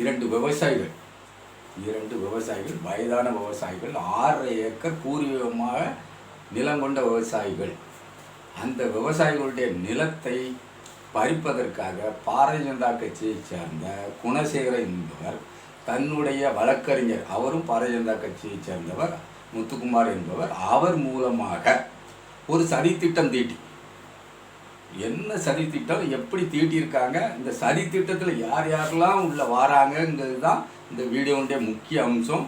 இரண்டு விவசாயிகள். இரண்டு விவசாயிகள் வயதான விவசாயிகள் ஆறரை ஏக்கர் பூர்வீகமாக நிலம் கொண்ட விவசாயிகள். அந்த விவசாயிகளுடைய நிலத்தை பறிப்பதற்காக பாரதிய ஜனதா கட்சியை சேர்ந்த குணசேகரன் என்பவர் தன்னுடைய வழக்கறிஞர் அவரும் பாரதிய ஜனதா கட்சியை சேர்ந்தவர் முத்துக்குமார் என்பவர் அவர் மூலமாக ஒரு சதித்திட்டம் தீட்டி என்ன சதி திட்டம் எப்படி தீட்டியிருக்காங்க இந்த சதி திட்டத்தில் யார் யாரெல்லாம் உள்ள வாராங்கங்கிறது தான் இந்த வீடியோனுடைய முக்கிய அம்சம்.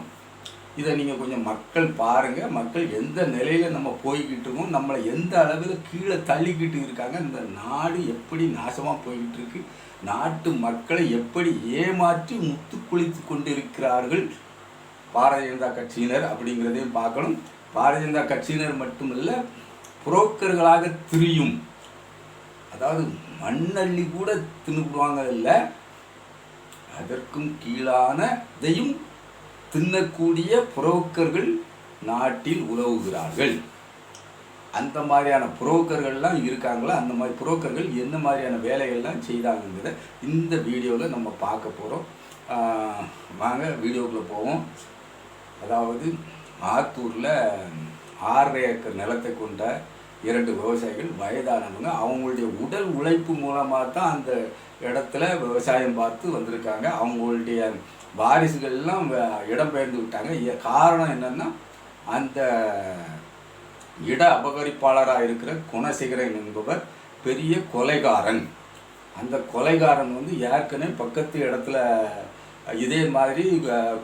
இதை நீங்கள் கொஞ்சம் மக்கள் பாருங்கள் மக்கள் எந்த நிலையில் நம்ம போய்கிட்டு இருக்கோம் நம்மளை எந்த அளவில் கீழே தள்ளிக்கிட்டு இருக்காங்க இந்த நாடு எப்படி நாசமாக போய்கிட்டு இருக்கு நாட்டு மக்களை எப்படி ஏமாற்றி முத்து குளித்து கொண்டு இருக்கிறார்கள் பாரதிய ஜனதா கட்சியினர் அப்படிங்கிறதையும் பார்க்கணும். பாரதிய ஜனதா கட்சியினர் மட்டுமல்ல புரோக்கர்களாக திரியும் அதாவது மண்ணள்ளி கூட தின்னுடுவாங்க இல்லை அதற்கும் கீழான இதையும் தின்னக்கூடிய புரோக்கர்கள் நாட்டில் உதவுகிறார்கள். அந்த மாதிரியான புரோக்கர்கள்லாம் இருக்காங்களா? அந்த மாதிரி புரோக்கர்கள் என்ன மாதிரியான வேலைகள்லாம் செய்தாங்கங்கிறத இந்த வீடியோவில் நம்ம பார்க்க போகிறோம் வாங்க வீடியோக்குள்ளே போவோம். அதாவது ஆத்தூரில் ஆறரை ஏக்கர் நிலத்தை கொண்ட இரண்டு விவசாயிகள் வயதானவங்க அவங்களுடைய உடல் உழைப்பு மூலமாக தான் அந்த இடத்துல விவசாயம் பார்த்து வந்திருக்காங்க. அவங்களுடைய வாரிசுகள்லாம் இடம் இடம்பெயர்ந்து விட்டாங்க. காரணம் என்னன்னா அந்த இட அபகரிப்பாளராக இருக்கிற குணசேகரன் என்பவர் பெரிய கொலைகாரன். அந்த கொலைகாரன் வந்து ஏற்கனவே பக்கத்து இடத்துல இதே மாதிரி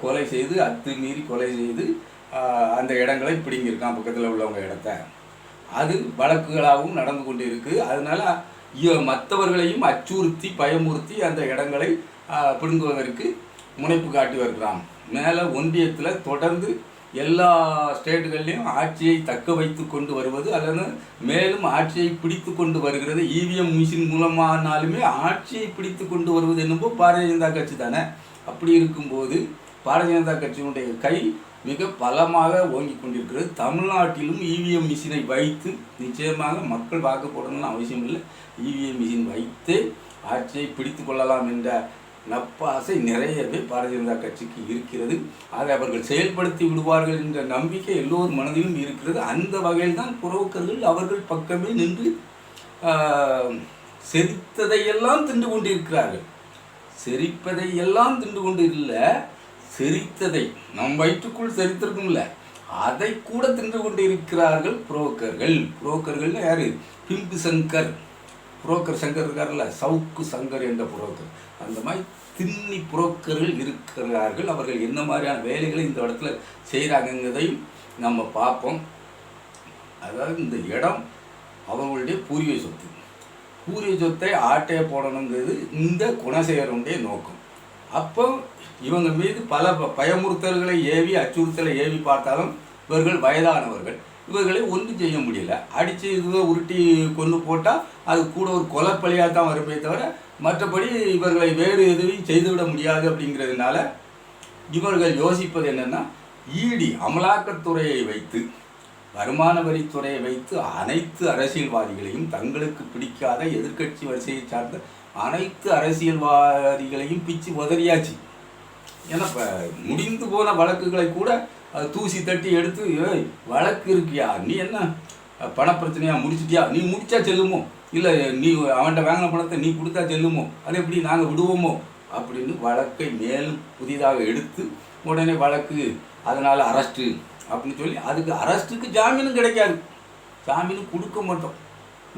கொலை செய்து அத்துமீறி கொலை செய்து அந்த இடங்களை பிடுங்கியிருக்கான் பக்கத்தில் உள்ளவங்க இடத்த. அது வழக்குகளாகவும் நடந்து கொண்டு இருக்குது அதனால் மற்றவர்களையும் அச்சுறுத்தி பயமுறுத்தி அந்த இடங்களை பிடுங்குவதற்கு முனைப்பு காட்டி வருகிறான். மேலே ஒன்றியத்தில் தொடர்ந்து எல்லா ஸ்டேட்டுகள்லையும் ஆட்சியை தக்க வைத்து கொண்டு வருவது அல்லது மேலும் ஆட்சியை பிடித்து கொண்டு வருகிறது. இவிஎம் மிஷின் மூலமானாலுமே ஆட்சியை பிடித்து கொண்டு வருவது என்னும்போது பாரதிய ஜனதா கட்சி தானே. அப்படி இருக்கும்போது பாரதிய ஜனதா கட்சியினுடைய கை மிக பலமாக ஓங்கி கொண்டிருக்கிறது. தமிழ்நாட்டிலும் இவிஎம் மிஷினை வைத்து நிச்சயமாக மக்கள் வாக்கு போடணும்னு அவசியம் இல்லை. இவிஎம் மிஷின் வைத்து ஆட்சியை பிடித்து கொள்ளலாம் என்ற நப்பாசை நிறையவே பாரதிய ஜனதா கட்சிக்கு இருக்கிறது. அதை அவர்கள் செயல்படுத்தி விடுவார்கள் என்ற நம்பிக்கை எல்லோர் மனதிலும் இருக்கிறது. அந்த வகையில் தான் புரோக்கர்கள் அவர்கள் பக்கமே நின்று செரித்ததையெல்லாம் தின்று கொண்டிருக்கிறார்கள். செரிப்பதை எல்லாம் தின்று கொண்டு இல்லை செரித்ததை நம் வயிற்றுக்குள் செரித்திருக்கும்ல அதை கூட தின்று கொண்டு இருக்கிறார்கள் புரோக்கர்கள். புரோக்கர்கள்னு யாரு? பிம்பு சங்கர். புரோக்கர் சங்கர் இருக்கார்ல சவுக்கு சங்கர் என்ற புரோக்கர். அந்த மாதிரி திண்ணி புரோக்கர்கள் இருக்கிறார்கள். அவர்கள் என்ன மாதிரியான வேலைகளை இந்த இடத்துல செய்கிறாங்கங்கிறதையும் நம்ம பார்ப்போம். அதாவது இந்த இடம் அவங்களுடைய பூர்வீக சொத்து. பூர்வீக சொத்தை ஆட்டைய போடணுங்கிறது இந்த குணசேகரனுடைய நோக்கம். அப்போ இவங்க மீது பல ப- பயமுறுத்தல்களை ஏவி அச்சுறுத்தலை ஏவி பார்த்தாலும் இவர்கள் வயதானவர்கள். இவர்களை ஒன்றும் செய்ய முடியல. அடித்து இதுவே உருட்டி கொண்டு போட்டால் அது கூட ஒரு கொலப்பலியாக தான் வருமே தவிர மற்றபடி இவர்களை வேறு எதுவும் செய்துவிட முடியாது அப்படிங்கிறதுனால இவர்கள் யோசிப்பது என்னென்னா ஈடி அமலாக்கத்துறையை வைத்து வருமான வரித்துறையை வைத்து அனைத்து அரசியல்வாதிகளையும் தங்களுக்கு பிடிக்காத எதிர்க்கட்சி வரிசையை சார்ந்த அனைத்து அரசியல்வாதிகளையும் பிச்சு உதறியாச்சு. ஏன்னா இப்போ முடிந்து போன வழக்குகளை கூட அது தூசி தட்டி எடுத்து "ஏய், வழக்கு இருக்கியா? நீ என்ன அஹ், பணப்பிரச்சனையா முடிச்சிட்டியா? நீ முடிச்சா செல்லுமோ? இல்லை நீ அவன்கிட்ட வாங்கின பணத்தை நீ கொடுத்தா செல்லுமோ? அது எப்படி நாங்கள் விடுவோமோ? அப்படின்னு வழக்கை மேலும் புதிதாக எடுத்து உடனே வழக்கு அதனால் அரெஸ்ட்டு அப்படின்னு சொல்லி அதுக்கு அரெஸ்ட்டுக்கு ஜாமீனும் கிடைக்காது. ஜாமீனும் கொடுக்க மாட்டோம்.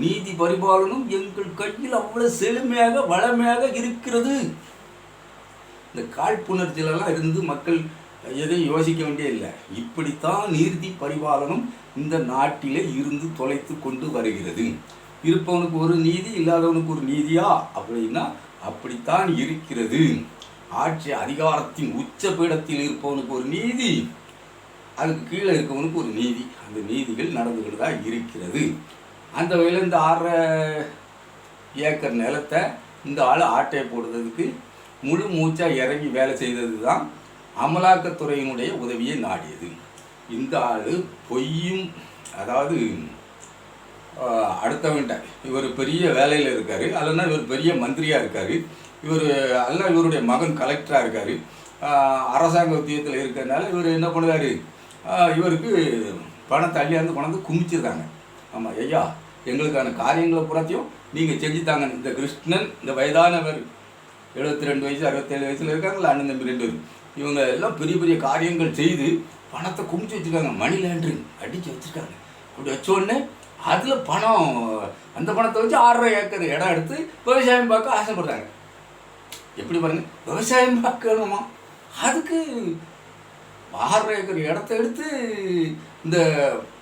நீதி பரிபாலனும் எங்கள் கையில் அவ்வளவு செழுமையாக வளமையாக இருக்கிறது. இந்த காழ்ப்புணர்ச்சியிலலாம் இருந்து மக்கள் எதையும் யோசிக்க வேண்டிய இல்லை. இப்படித்தான் நீதி பரிபாலனம் இந்த நாட்டிலே இருந்து தொலைத்து கொண்டு வருகிறது. இருப்பவனுக்கு ஒரு நீதி இல்லாதவனுக்கு ஒரு நீதியா? அப்படின்னா அப்படித்தான் இருக்கிறது. ஆட்சி அதிகாரத்தின் உச்ச பீடத்தில் இருப்பவனுக்கு ஒரு நீதி அதுக்கு கீழே இருக்கவனுக்கு ஒரு நீதி. அந்த நீதிகள் நடந்துகிட்டு தான் இருக்கிறது. அந்த வகையில் இந்த ஆறரை ஏக்கர் நிலத்தை இந்த ஆள் ஆட்டையை போடுறதுக்கு முழு மூச்சாக இறங்கி வேலை செய்தது தான் அமலாக்கத்துறையினுடைய உதவியை நாடியது. இந்த ஆள் பொய்யும் அதாவது அடுத்தவன்ட்ட இவர் பெரிய வேலையில் இருக்கார் அல்லனா இவர் பெரிய மந்திரியாக இருக்கார் இவர் அல்ல இவருடைய மகன் கலெக்டராக இருக்கார் அரசாங்க உத்தியத்தில் இருக்கிறதுனால இவர் என்ன பண்ணுவார்? இவருக்கு பணத்தை அள்ளியாந்து கொண்டாந்து குமிச்சிருக்காங்க. ஆமாம் ஐயா எங்களுக்கான காரியங்களை புறத்தையும் நீங்கள் செஞ்சுத்தாங்க. இந்த கிருஷ்ணன் இந்த வயதானவர் எழுபத்தி ரெண்டு வயசு அறுபத்தேழு வயசில் இருக்காங்களா அண்ணன் தம்பி ரெண்டு இவங்க எல்லாம் பெரிய பெரிய காரியங்கள் செய்து பணத்தை குமிச்சு வச்சுருக்காங்க. மணி லேண்டரிங் அடித்து வச்சுருக்காங்க. அப்படி வச்சோடனே அதில் பணம் அந்த பணத்தை வச்சு ஆறரை ஏக்கர் இடம் எடுத்து விவசாயம் பார்க்க ஆசைப்படுறாங்க. எப்படி பாருங்க விவசாயம் பார்க்கணுமா? அதுக்கு ஆறரை ஏக்கர் இடத்த எடுத்து இந்த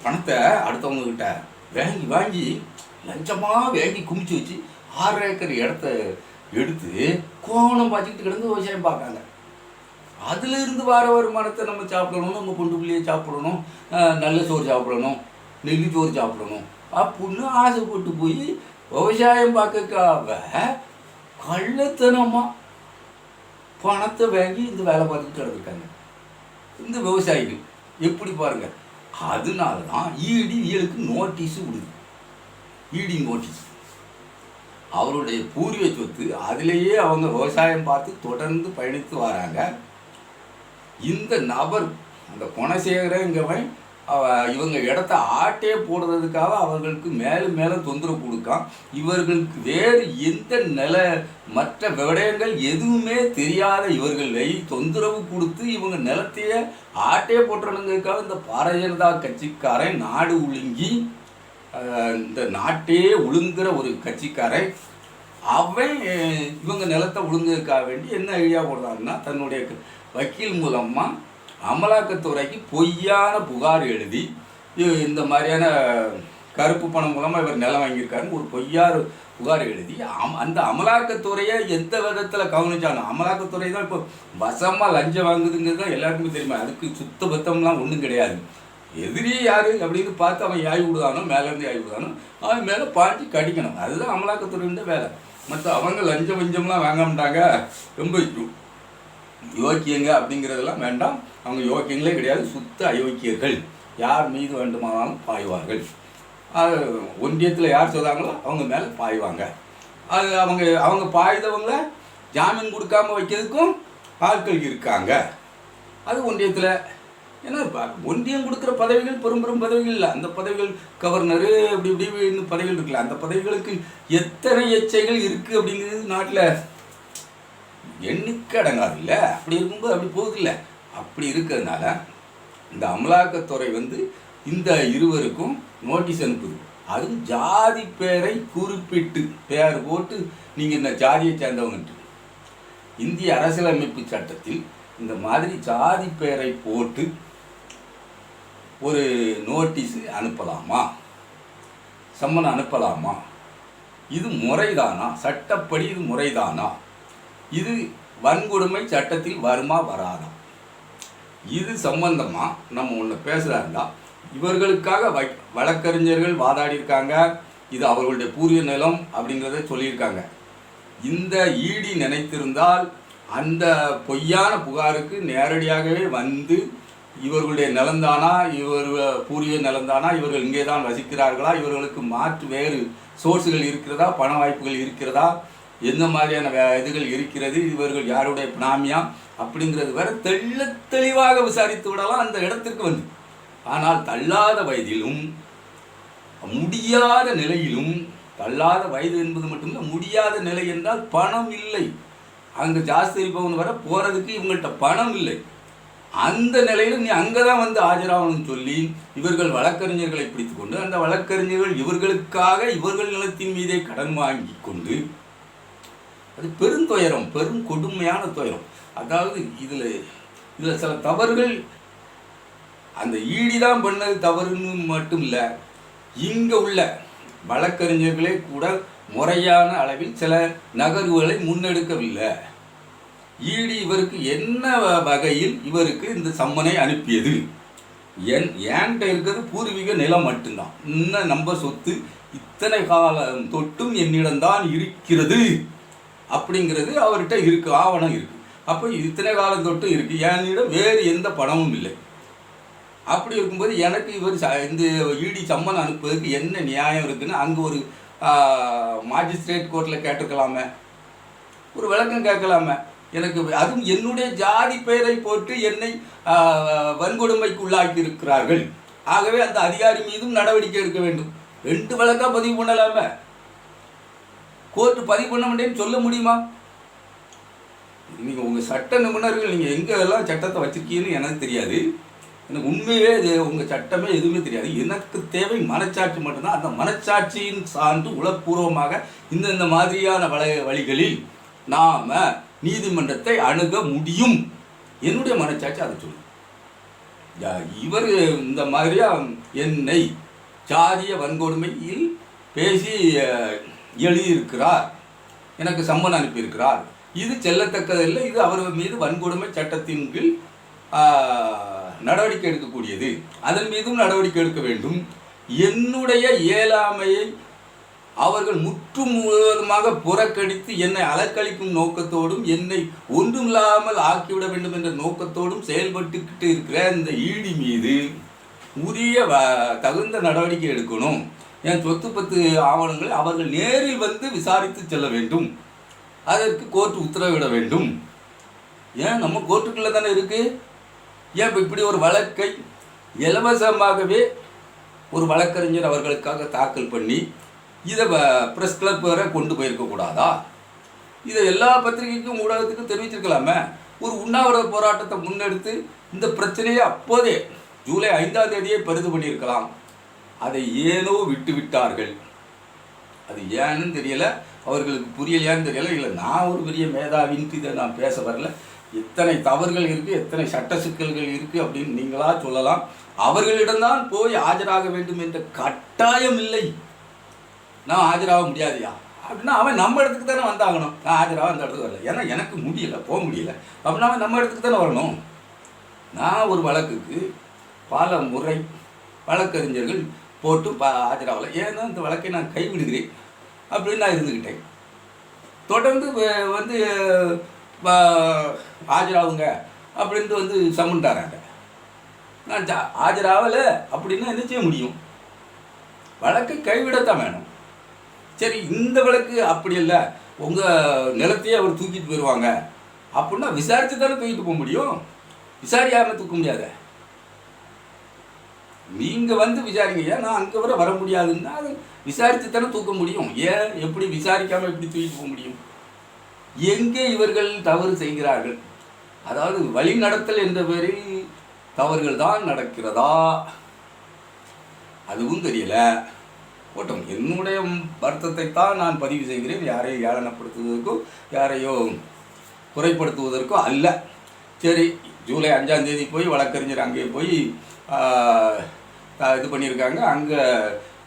பணத்தை அடுத்தவங்க கிட்ட வாங்கி வாங்கி லஞ்சமாக வாங்கி குமிச்சு வச்சு ஆறு ஏக்கர் இடத்த எடுத்து கோவணம் பார்த்துக்கிட்டு கிடந்து விவசாயம் பார்க்காங்க அதுல இருந்து வர வருமானத்தை நம்ம சாப்பிடணும் நம்ம பொண்டு பிள்ளையை சாப்பிடணும் நல்ல சோறு சாப்பிடணும் நெல்லி சோறு சாப்பிடணும் அப்படின்னு ஆசைப்பட்டு போய் விவசாயம் பார்க்கக்காக கள்ளத்தனமாக பணத்தை வாங்கி இந்த வேலை பார்த்துக்கிட்டு கிடந்திருக்காங்க. இந்த விவசாயிகள் எப்படி பாருங்கள் அதனால தான் ஈடி இயலுக்கு நோட்டீஸு விடுது. ஈடி நோட்டீஸ் அவருடைய பூர்வீக சொத்து அதிலேயே அவங்க விவசாயம் பார்த்து தொடர்ந்து பயணித்து வராங்க. இந்த நபர் அந்த குணசேகரங்கவன் இவங்க இடத்த ஆட்டே போடுறதுக்காக அவர்களுக்கு மேலும் மேலும் தொந்தரவு கொடுக்கான். இவர்களுக்கு வேறு எந்த நில மற்ற விடயங்கள் எதுவுமே தெரியாத இவர்களை தொந்தரவு கொடுத்து இவங்க நிலத்தையே ஆட்டே போட்டுறணுங்கிறதுக்காக இந்த பாரதிய ஜனதா கட்சிக்காரன் நாடு ஒழுங்கி இந்த நாட்டே ஒழுங்குற ஒரு கட்சிக்காரன் அவன் இவங்க நிலத்தை ஒழுங்குறதுக்காக வேண்டி என்ன ஐடியா போடுறாங்கன்னா தன்னுடைய க- வக்கீல் மூலமாக அமலாக்கத்துறைக்கு பொய்யான புகார் எழுதி இந்த மாதிரியான கருப்பு பணம் மூலமாக இவர் நிலம் வாங்கியிருக்காருன்னு ஒரு பொய்யார் புகார் எழுதி அம் அந்த அமலாக்கத்துறையை எந்த விதத்தில் கவனிச்சாலும் அமலாக்கத்துறை தான் இப்போ வசமாக லஞ்சம் வாங்குதுங்கிறது தான் எல்லாருக்குமே தெரியுமா? அதுக்கு சுத்த பத்தம்லாம் ஒன்றும் கிடையாது. எதிரி யார் அப்படின்னு பார்த்து அவன் யாய் விடுதானோ மேலேருந்து யாய் விடுதானோ அவன் மேலே பாஞ்சு கடிக்கணும். அதுதான் அமலாக்கத்துறையோட வேலை. மற்ற அவங்க லஞ்சம் வஞ்சம்லாம் வாங்க மாட்டாங்க. ரொம்ப யோக்கியங்க அப்படிங்கிறதெல்லாம் வேண்டாம். அவங்க யோக்கியங்களே கிடையாது. சுத்த அயோக்கியர்கள். யார் மீது வேண்டுமானாலும் பாய்வார்கள். அது ஒன்றியத்தில் யார் சொல்கிறாங்களோ அவங்க மேலே பாய்வாங்க. அது அவங்க அவங்க பாய்தவங்கள ஜாமீன் கொடுக்காம வைக்கிறதுக்கும் ஆட்கள் இருக்காங்க. அது ஒன்றியத்தில் ஏன்னா ஒன்றியம் கொடுக்குற பதவிகள் பெரும் பெரும் பதவிகள் இல்லை. அந்த பதவிகள் கவர்னரு இப்படி இப்படி இன்னும் பதவிகள் இருக்குல்ல. அந்த பதவிகளுக்கு எத்தனை எச்சைகள் இருக்குது அப்படிங்கிறது நாட்டில் எண்ணிக்கை அடங்காது இல்லை? அப்படி இருக்கும்போது அப்படி போகுதில்ல? அப்படி இருக்கிறதுனால இந்த அமலாக்கத்துறை வந்து இந்த இருவருக்கும் நோட்டீஸ் அனுப்புது. அதுவும் ஜாதி பேரை குறிப்பிட்டு பேர் போட்டு நீங்கள் இந்த ஜாதியை சேர்ந்தவங்கன்ட்டு. இந்திய அரசியலமைப்பு சட்டத்தில் இந்த மாதிரி ஜாதி பெயரை போட்டு ஒரு நோட்டீஸ் அனுப்பலாமா? சம்மன் அனுப்பலாமா? இது முறைதானா? சட்டப்படி இது முறைதானா? இது வன்கொடுமை சட்டத்தில் வருமா வராதா? இது சம்பந்தமா நம்ம ஒன்று பேசுகிறாருந்தா இவர்களுக்காக வை வழக்கறிஞர்கள் வாதாடி இருக்காங்க இது அவர்களுடைய பூர்வீக நிலம் அப்படிங்கிறத சொல்லியிருக்காங்க. இந்த ஈடி நினைத்திருந்தால் அந்த பொய்யான புகாருக்கு நேரடியாகவே வந்து இவர்களுடைய நிலந்தானா இவர் பூர்வீக நிலந்தானா இவர்கள் இங்கே தான் வசிக்கிறார்களா இவர்களுக்கு மாற்று வேறு சோர்ஸுகள் இருக்கிறதா பண வாய்ப்புகள் இருக்கிறதா எந்த மாதிரியான வே- இதுகள் இருக்கிறது? இவர்கள் யாருடைய பினாமியா? அப்படிங்கிறது வர தெள்ள தெளிவாக விசாரித்து விடலாம் அந்த இடத்திற்கு வந்து. ஆனால் தள்ளாத வயதிலும் முடியாத நிலையிலும் தள்ளாத வயது என்பது மட்டுமில்லை முடியாத நிலை என்றால் பணம் இல்லை. அங்கே ஜாஸ்தி இருப்பவன் வர போகிறதுக்கு இவங்கள்ட்ட பணம் இல்லை. அந்த நிலையில் நீ அங்கே தான் வந்து ஆஜராகணும்னு சொல்லி இவர்கள் வழக்கறிஞர்களை பிடித்து கொண்டு அந்த வழக்கறிஞர்கள் இவர்களுக்காக இவர்கள் நிலத்தின் மீதே கடன் வாங்கி கொண்டு அது பெருந்துயரம் பெரும் கொடுமையான துயரம். அதாவது இதில் இதில் சில தவறுகள் அந்த ஈடி தான் பண்ணது தவறுன்னு மட்டும் இல்லை இங்கே உள்ள வழக்கறிஞர்களே கூட முறையான அளவில் சில நகர்வுகளை முன்னெடுக்கவில்லை. ஈடி இவருக்கு என்ன வகையில் இவருக்கு இந்த சம்மனை அனுப்பியது? என் என்கிட்ட இருக்கிறது பூர்வீக நிலம் மட்டும்தான். இன்னும் நம்ம சொத்து? இத்தனை காலம் தொட்டும் என்னிடம்தான் இருக்கிறது. அப்படிங்கிறது அவர்கிட்ட இருக்குது ஆவணம் இருக்குது அப்போ இத்தனை காலம் தொட்டு இருக்குது என்னிடம் வேறு எந்த பணமும் இல்லை. அப்படி இருக்கும்போது எனக்கு இவர் ச- இந்த இடி சம்மன் அனுப்புவதற்கு என்ன நியாயம் இருக்குதுன்னு அங்கே ஒரு மாஜிஸ்ட்ரேட் கோர்ட்டில் கேட்டிருக்கலாமே. ஒரு விளக்கம் கேட்கலாமே. எனக்கு அதுவும் என்னுடைய ஜாதி பெயரை போட்டு என்னை வன்கொடுமைக்கு உள்ளாக்கி இருக்கிறார்கள் ஆகவே அந்த அதிகாரி மீதும் நடவடிக்கை எடுக்க வேண்டும். ரெண்டு வழக்காக பதிவு பண்ணலாமே. கோர்ட்டு பதிவு பண்ண மாட்டேன்னு சொல்ல முடியுமா? நீங்கள் உங்கள் சட்ட நிபுணர்கள் நீங்கள் எங்கெல்லாம் சட்டத்தை வச்சிருக்கீங்கன்னு எனக்கு தெரியாது. எனக்கு உண்மையே இது உங்கள் சட்டமே எதுவுமே தெரியாது. எனக்கு தேவை மனச்சாட்சி மட்டும்தான். அந்த மனச்சாட்சியின் சார்ந்து உளப்பூர்வமாக இந்தந்த மாதிரியான வள வழிகளில் நாம் நீதிமன்றத்தை அணுக முடியும். என்னுடைய மனச்சாட்சி அதை சொல்லும். இவர் இந்த மாதிரியா என்னை ஜாதிய வன்கொடுமையில் பேசி எழுதியிருக்கிறார். எனக்கு சம்மன் அனுப்பியிருக்கிறார். இது செல்லத்தக்கதில்லை இது அவர் மீது வன்கொடுமை சட்டத்தின் கீழ் நடவடிக்கை எடுக்கக்கூடியது. அதன் மீதும் நடவடிக்கை எடுக்க வேண்டும். என்னுடைய இயலாமையை அவர்கள் முற்று முழுவதுமாக புறக்கணித்து என்னை அலக்களிக்கும் நோக்கத்தோடும் என்னை ஒன்றுமில்லாமல் ஆக்கிவிட வேண்டும் என்ற நோக்கத்தோடும் செயல்பட்டுக்கிட்டு இருக்கிற இந்த ஈடி மீது உரிய தகுந்த நடவடிக்கை எடுக்கணும். என் சொத்து பத்து ஆவணங்களை அவர்கள் நேரில் வந்து விசாரித்து செல்ல வேண்டும். அதற்கு கோர்ட் உத்தரவிட வேண்டும். ஏன்? நம்ம கோர்ட்டுக்குள்ளே தானே இருக்கு. ஏன் இப்போ இப்படி ஒரு வழக்கை இலவசமாகவே ஒரு வழக்கறிஞர் அவர்களுக்காக தாக்கல் பண்ணி இதை ப்ரெஸ் கிளப் வரை கொண்டு போயிருக்க கூடாதா? இதை எல்லா பத்திரிகைக்கும் ஊடகத்துக்கும் தெரிவிச்சிருக்கலாமே ஒரு உண்ணாவிரத போராட்டத்தை முன்னெடுத்து இந்த பிரச்சனையை அப்போதே ஜூலை ஐந்தாம் தேதியே பெரிது பண்ணியிருக்கலாம். அதை ஏதோ விட்டு விட்டார்கள் அது ஏன்னு தெரியல அவர்களுக்கு புரியலையான்னு தெரியல. இல்லை நான் ஒரு பெரிய மேதாவின்ட்டு இதை நான் பேச வரல. எத்தனை தவறுகள் இருக்குது எத்தனை சட்ட சிக்கல்கள் இருக்குது அப்படின்னு நீங்களா சொல்லலாம். அவர்களிடம்தான் போய் ஆஜராக வேண்டும் என்ற கட்டாயம் இல்லை. நான் ஆஜராக முடியாதுயா? அப்படின்னா அவன் நம்ம இடத்துக்கு தானே வந்தாகணும். நான் ஆஜராக அந்த இடத்துக்கு வரல. ஏன்னா எனக்கு முடியல போக முடியல. அப்படின்னா அவன் நம்ம இடத்துக்கு தானே வரணும். நான் ஒரு வழக்குக்கு பல முறை வழக்கறிஞர்கள் போட்டு ப ஆஜராகலை. ஏன்னா இந்த வழக்கை நான் கைவிடுகிறேன் அப்படின்னு நான் இருந்துக்கிட்டேன். தொடர்ந்து வந்து ஆஜராகுங்க அப்படின்ட்டு வந்து சம்மன் தராங்க நான் ஜா- ஆஜராகலை அப்படின்னா என்ன செய்ய முடியும்? வழக்கு கைவிடத்தான் வேணும். சரி இந்த வழக்கு அப்படி இல்லை. உங்கள் நிலத்தையே அவர் தூக்கிட்டு போயிடுவாங்க. அப்படின்னா விசாரிச்சு தானே தூக்கிட்டு போக முடியும்? விசாரியாம தூக்க முடியாத. நீங்கள் வந்து விசாரிங்க. ஏன் நான் அங்கே வர வர முடியாதுன்னா அது விசாரித்து தானே தூக்க முடியும். ஏன் எப்படி விசாரிக்காமல் எப்படி தூக்கிட்டு போக முடியும்? எங்கே இவர்கள் தவறு செய்கிறார்கள்? அதாவது வழி நடத்தல் என்ற பேரில் தவறுகள் தான் நடக்கிறதா? அதுவும் தெரியல. ஓட்டம் என்னுடைய வருத்தத்தை தான் நான் பதிவு செய்கிறேன். யாரையும் ஏளனப்படுத்துவதற்கோ யாரையோ குறைப்படுத்துவதற்கோ அல்ல. சரி ஜூலை அஞ்சாம் தேதி போய் வழக்கறிஞர் அங்கே போய் இது பண்ணியிருக்காங்க. அங்கே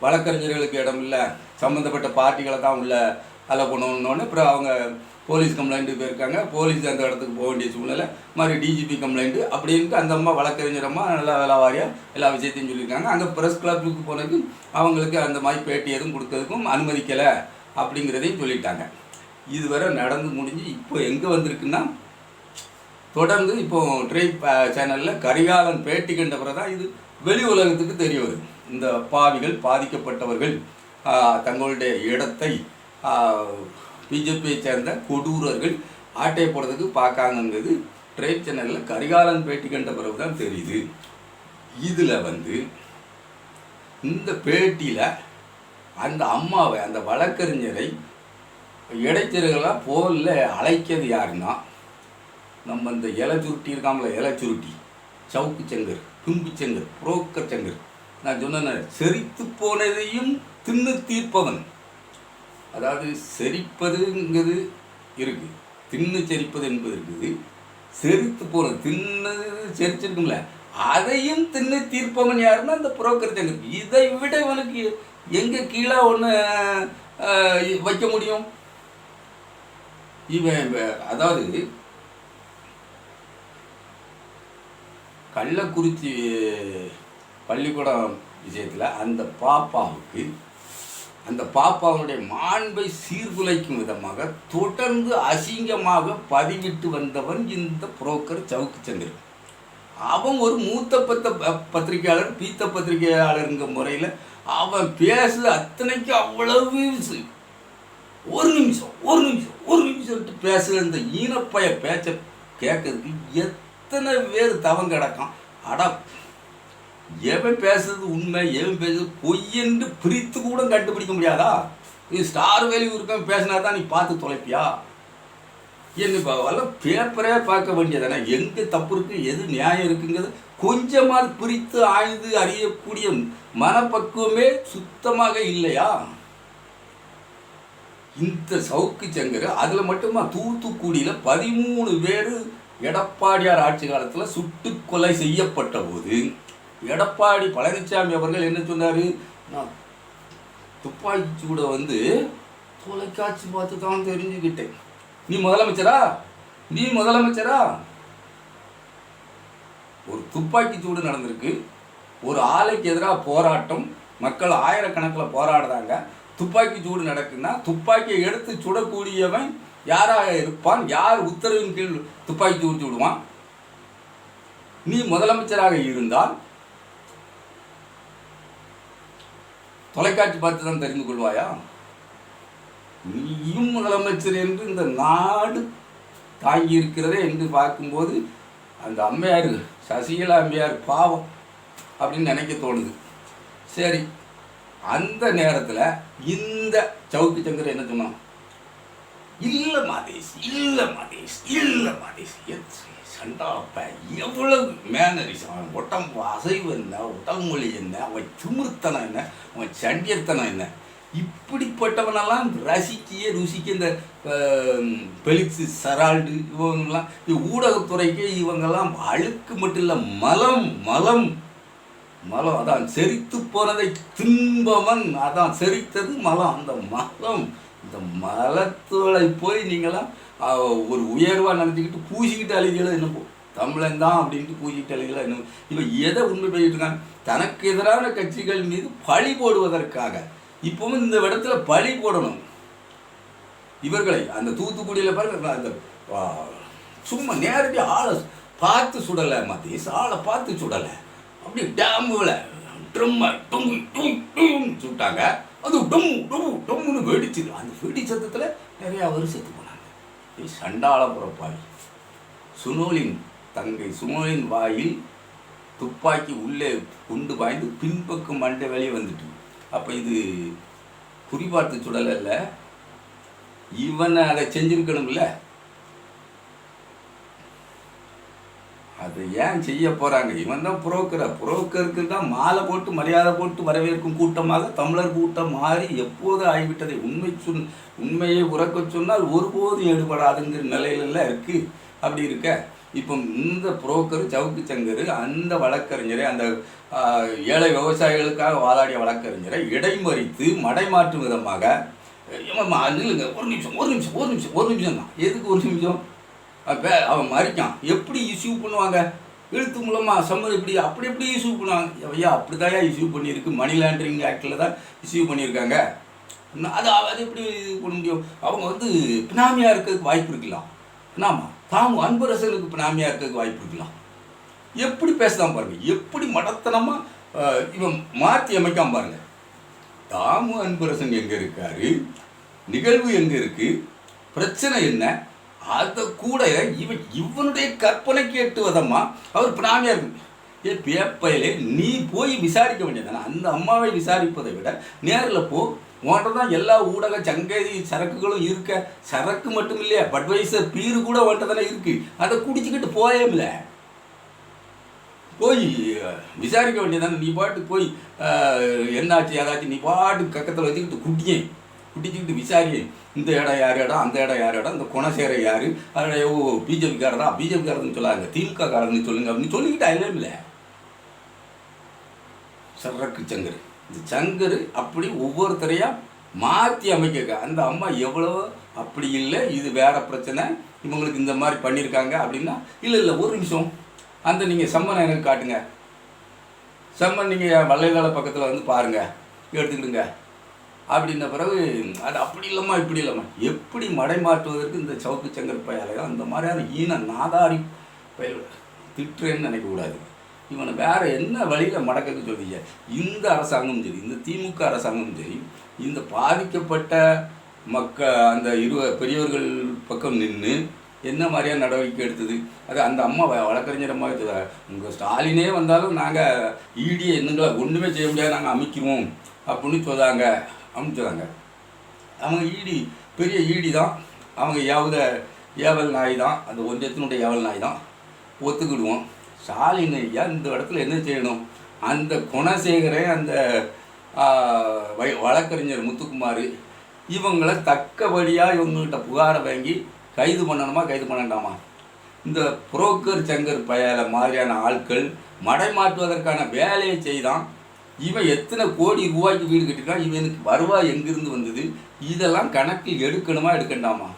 வழக்கறிஞர்களுக்கு இடம் இல்லை. சம்மந்தப்பட்ட பார்ட்டிகளை தான் உள்ள அலை பண்ணணுன்னு அப்புறம் அவங்க போலீஸ் கம்ப்ளைண்ட்டு போயிருக்காங்க. போலீஸ் அந்த இடத்துக்கு போக வேண்டிய சூழ்நிலை. மாதிரி டிஜிபி கம்ப்ளைண்ட்டு அப்படின்ட்டு அந்த அம்மா வழக்கறிஞரம்மா நல்லா வேலை வாரியாக எல்லா விஷயத்தையும் சொல்லியிருக்காங்க. அங்கே ப்ரெஸ் கிளப்புக்கு போனதுக்கு அவங்களுக்கு அந்த மாதிரி பேட்டி எதுவும் கொடுத்ததுக்கும் அனுமதிக்கலை அப்படிங்கிறதையும் சொல்லிட்டாங்க. இதுவரை நடந்து முடிஞ்சு இப்போ எங்கே வந்திருக்குன்னா தொடர்ந்து இப்போ ட்ரை சேனலில் கரிகாலன் பேட்டி கண்ட பிறகு தான் இது வெளி உலகத்துக்கு தெரிய வரும் இந்த பாவிகள் பாதிக்கப்பட்டவர்கள் தங்களுடைய இடத்தை பிஜேபியை சேர்ந்த கொடூரர்கள் ஆட்டை போடுறதுக்கு பார்க்காங்கங்கிறது ட்ரேட் சேனலில் கரிகாலன் பேட்டி கண்ட பிறகு தான் தெரியுது. இதில் வந்து இந்த பேட்டியில் அந்த அம்மாவை அந்த வழக்கறிஞரை இடைத்தரகர்களாக போரில் அழைக்கிறது யாருன்னா நம்ம இந்த இலை சுருட்டி இருக்காமல இலை சுருட்டி சவுக்கு செங்கர். தும்பு செங்கர் புரோக்கர் செங்கர் நான் சொன்னேன் செரித்து போனதையும் தின்னு தீர்ப்பவன். அதாவது செரிப்பதுங்கிறது இருக்குது தின்னு செரிப்பது என்பது இருக்குது. செரித்து போனது தின்னது செரிச்சிருக்கும்ல. அதையும் தின்னு தீர்ப்பவன் யாருன்னா அந்த புரோக்கர் செங்கர் இதை விட இவனுக்கு எங்கே கீழே ஒன்று வைக்க முடியும்? இவன் இவன் அதாவது கள்ளக்குறிச்சி பள்ளிக்கூடம் விஷயத்தில் அந்த பாப்பாவுக்கு அந்த பாப்பாவுடைய மாண்பை சீர்குலைக்கும் விதமாக தொடர்ந்து அசிங்கமாக பதிவிட்டு வந்தவன் இந்த புரோக்கர் சவுக்கு சந்திரன். அவன் ஒரு மூத்த பத்த பத்திரிகையாளர் பீத்த பத்திரிகையாளருங்க முறையில் அவன் பேசுது அத்தனைக்கு அவ்வளவு ஒரு நிமிஷம் ஒரு நிமிஷம் ஒரு நிமிஷம் பேசுகிற இந்த ஈனப்பய பேச்சை கேட்கறதுக்கு அத்தனை பேர் தவம் கிடக்கும் அட எவன் பேசுறது உண்மை எவன் பேசுறது பொய்யென்று பிரித்து கூட கண்டுபிடிக்க முடியாதா? நீ ஸ்டார் வேல்யூ இருக்க பேசினா தான் நீ பார்த்து தொலைப்பியா? என்ன பரவாயில்ல பேப்பரே பார்க்க வேண்டியதானே? எங்கே தப்பு இருக்கு எது நியாயம் இருக்குங்கிறது கொஞ்சமாவது பிரித்து ஆய்ந்து அறியக்கூடிய மனப்பக்குவமே சுத்தமாக இல்லையா? இந்த சவுக்கு சங்கர் அதில் மட்டுமா தூத்துக்குடியில் பதிமூணு பேர் எடப்பாடியார் ஆட்சி காலத்தில் சுட்டு கொலை செய்யப்பட்ட போது எடப்பாடி பழனிசாமி அவர்கள் என்ன சொன்னார்? நான் துப்பாக்கி சூட வந்து தொலைக்காட்சி பார்த்து தான் தெரிஞ்சுக்கிட்டேன். நீ முதலமைச்சரா? நீ முதலமைச்சரா? ஒரு துப்பாக்கி சூடு நடந்திருக்கு. ஒரு ஆலைக்கு எதிராக போராட்டம். மக்கள் ஆயிரக்கணக்கில் போராடுறாங்க. துப்பாக்கி சூடு நடக்குன்னா துப்பாக்கியை எடுத்து சுடக்கூடியவன் யாராக இருப்பான்? யார் உத்தரவின் கீழ் துப்பாக்கி சூடு விடுவான் நீ முதலமைச்சராக இருந்தால் தொலைக்காட்சி பார்த்து தான் தெரிந்து கொள்வாயா? நீயும் முதலமைச்சர் என்று இந்த நாடு தாங்கி இருக்கிறதே என்று பார்க்கும்போது அந்த அம்மையார் சசிகலா அம்மையார் பாவம் அப்படின்னு நினைக்க தோணுது. சரி அந்த நேரத்தில் இந்த சவுக்கு சங்கர் என்ன சொன்னான் இல்லை மாதேஷ் இல்லை மாதேஷ் இல்லை மாதேஷ். சண்டாப்ப எவ்வளவு மேனரிஸ் அவன் உடம்பு அசைவு என்ன உடம்புமொழி என்ன அவன் திமிர்த்தனம் என்ன அவன் சண்டியத்தனம் என்ன? இப்படிப்பட்டவனெல்லாம் ரசிக்கிய ருசிக்க இந்த பெலிக்ஸு சரால்டு இவங்கெல்லாம் ஊடகத்துறைக்கு இவங்கெல்லாம் அழுக்கு மட்டும் இல்லை மலம் மலம். மலம் அதான் செரித்து போனதை தின்பவன் அதான் செரித்தது மலம். அந்த மலம் இந்த மலத்தோலை போய் நீங்களாம் ஒரு உயர்வாக நினச்சிக்கிட்டு பூசிக்கிட்டு அழுகலாம் என்னப்போ தமிழன் தான் அப்படின்ட்டு பூசிக்கிட்டு அழுகலாம் என்ன இவன் எதை உண்மை பண்ணிட்டு இருக்காங்க? தனக்கு எதிரான கட்சிகள் மீது பழி போடுவதற்காக. இப்பவும் இந்த இடத்துல பழி போடணும். இவர்களை அந்த தூத்துக்குடியில் பாருங்க அந்த சும்மா நேரடியாக ஆளை பார்த்து சுடலை மத்திய ஆளை பார்த்து சுடலை. அப்படி டேம்புல ட்ரம்மை டொங்கு டொங் டொங் சுட்டாங்க அது டொம் டொம் டொம்னு வெடிச்சுது அந்த வெடி சத்தத்தில் நிறையா அவர் செத்து போனாங்க. சண்டாள புறப்பாடி. சுனோலின் தங்கை சுனோலின் வாயில் துப்பாக்கி உள்ளே குண்டு பாய்ந்து பின்பக்கம் மண்டை வெளியே வந்துட்டு. அப்போ இது குறிபார்த்து சுடல இவனை அதை செஞ்சுருக்கணும்ல. அது ஏன் செய்ய போகிறாங்க இவன் தான் புரோக்கரை. புரோக்கருக்கு தான் மாலை போட்டு மரியாதை போட்டு வரவேற்கும் கூட்டமாக தமிழர் கூட்டம் மாறி எப்போது ஆகிவிட்டதை உண்மை சொன் உண்மையை உறக்க சொன்னால் ஒருபோதும் ஈடுபடாதுங்கிற நிலையிலலாம் இருக்குது அப்படி இருக்க. இப்போ இந்த புரோக்கர் சவுக்கு சங்கர் அந்த வழக்கறிஞரை அந்த ஏழை விவசாயிகளுக்காக வாதாடிய வழக்கறிஞரை இடைமறித்து மடைமாற்றும் விதமாக நில்லுங்க ஒரு நிமிஷம் ஒரு நிமிஷம் ஒரு நிமிஷம் ஒரு நிமிஷம் தான். எதுக்கு ஒரு நிமிஷம்? அவன் மறிக்கான் எப்படி இஷ்யூ பண்ணுவாங்க? எழுத்து மூலமாக சம்மர் இப்படி அப்படி எப்படி இஷ்யூ பண்ணுவாங்க? ஐயா அப்படி தான் இஷ்யூ பண்ணியிருக்கு மணி லாண்டரிங் ஆக்டில் தான் இஷ்யூ பண்ணியிருக்காங்க. அது அது எப்படி இது பண்ண முடியும்? அவங்க வந்து பினாமியாக இருக்கிறதுக்கு வாய்ப்பு இருக்கலாம். பினாமா? தாமு அன்பரசனுக்கு பினாமியாக இருக்கிறதுக்கு வாய்ப்பு இருக்கலாம். எப்படி பேசலாம் பாருங்கள் எப்படி மடத்தனமாக இவன் மாற்றி அமைக்காம பாருங்க. தாமு அன்பரசன் எங்கே இருக்காரு? நிகழ்வு எங்கே இருக்குது பிரச்சனை என்ன? அதை கூட இவன் இவனுடைய கற்பனைக்கு எட்டுவதம்மா அவர் பிராமியா இருக்கு. ஏ பேப்பையிலே நீ போய் விசாரிக்க வேண்டியதானே அந்த அம்மாவை விசாரிப்பதை விட நேரில் போ. உன்கிட்ட தான் எல்லா ஊடக சங்கதி சரக்குகளும் இருக்க. சரக்கு மட்டும் இல்லையா? பட்வைசர் பீரு கூட உன்கிட்ட தானே இருக்கு. அதை குடிச்சிக்கிட்டு போயேமில்ல போய் விசாரிக்க வேண்டியதானே நீ பாட்டு போய் என்னாச்சு ஏதாச்சும் நீ பாட்டு கக்கத்தில் வச்சுக்கிட்டு குட்டியேன் பிடிச்சிக்கிட்டு விசாரி இந்த இடம் யார் இடம் அந்த இடம் யார் இடம் இந்த குணசேர யார்? அதில் ஓ பிஜேபிக்காரரா? பிஜேபிக்காரன்னு சொல்லாங்க திமுக காரன்னு சொல்லுங்க அப்படின்னு சொல்லிக்கிட்டா இல்லை சரக்கு சங்கர். இந்த சங்கர் அப்படி ஒவ்வொருத்தரையாக மாற்றி அமைக்க அந்த அம்மா எவ்வளோ அப்படி இல்லை இது வேற பிரச்சனை. இவங்களுக்கு இந்த மாதிரி பண்ணியிருக்காங்க அப்படின்னா இல்லை இல்லை ஒரு நிமிஷம். அந்த நீங்கள் சம்மனை எனக்கு காட்டுங்க. செம்மன் நீங்கள் வள்ளைகால பக்கத்தில் வந்து பாருங்கள் எடுத்துக்கிடுங்க. அப்படின்ன பிறகு அது அப்படி இல்லைம்மா இப்படி இல்லைம்மா. எப்படி மடை மாற்றுவதற்கு இந்த சவுக்கு சங்கர் பயலையோ அந்த மாதிரியான ஈன நாதாரி பயில் திட்டுறேன்னு நினைக்கக்கூடாது இவனை வேறு என்ன வழியில் மடக்கன்னு சொல்லிங்க இந்த அரசாங்கமும் சரி இந்த திமுக அரசாங்கமும் சரி இந்த பாதிக்கப்பட்ட மக்க அந்த இரு பெரியவர்கள் பக்கம் நின்று என்ன மாதிரியான நடவடிக்கை எடுத்தது? அது அந்த அம்மா வ- வழக்கறிஞர் அம்மா உங்கள் ஸ்டாலினே வந்தாலும் நாங்கள் ஈடியை என்னங்களா ஒன்றுமே செய்ய முடியாது நாங்கள் அமைக்கிறோம் அப்படின்னு சொன்னாங்க அப்படின்னு அவங்க ஈடி பெரிய ஈடி தான். அவங்க ஏவத ஏவல் நாய் தான். அந்த ஒன்றியத்தினுடைய ஏவல் நாய் தான். ஒத்துக்கிடுவோம். ஸ்டாலின் ஐயா இந்த இடத்துல என்ன செய்யணும்? அந்த குணசேகரே அந்த வை- வழக்கறிஞர் முத்துக்குமார் இவங்களை தக்கபடியாக இவங்கள்ட்ட புகாரை வாங்கி கைது பண்ணணுமா கைது பண்ணண்டாமா? இந்த புரோக்கர் சங்கர் பயல மாதிரியான ஆட்கள் மடை மாற்றுவதற்கான வேலையை செய்தான். இவன் எத்தனை கோடி ரூபாய்க்கு வீடு கட்டிருக்கான் இவனுக்கு வருவாய் எங்கிருந்து வந்தது? இதெல்லாம் கணக்கில் எடுக்கணுமா எடுக்கண்டாமா?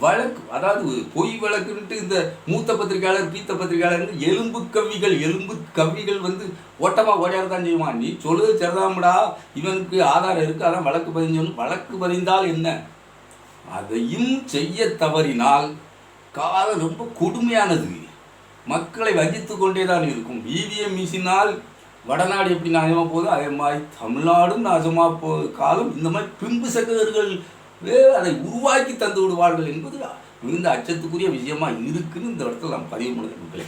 வழக்கு அதாவது பொய் வழக்குன்ட்டு இந்த மூத்த பத்திரிகையாளர் பீத்த பத்திரிகையாளர் எலும்பு கவிகள் எலும்பு கவிகள் வந்து ஓட்டமாக ஓடையாடுதான் செய்வான். நீ சொல்லுது சரிதாமடா இவனுக்கு ஆதாரம் இருக்கு அதான் வழக்கு பதிஞ்சோன்னு. வழக்கு பதிந்தால் என்ன? அதையும் செய்ய தவறினால் காலம் ரொம்ப கொடுமையானது. மக்களை வகித்து கொண்டே தான் இருக்கும் இவிஎம் மிஷினால் வடநாடு எப்படி நாசமாக போகுதோ அதே மாதிரி தமிழ்நாடும் நாசமாக போ காலம் இந்த மாதிரி பிம்பு சகோதரர்கள் அதை உருவாக்கி தந்து விடுவார்கள் என்பது மிகுந்த அச்சத்துக்குரிய விஷயமா இருக்குன்னு இந்த இடத்துல நாம் பதிவு பண்ணுறது மக்களே.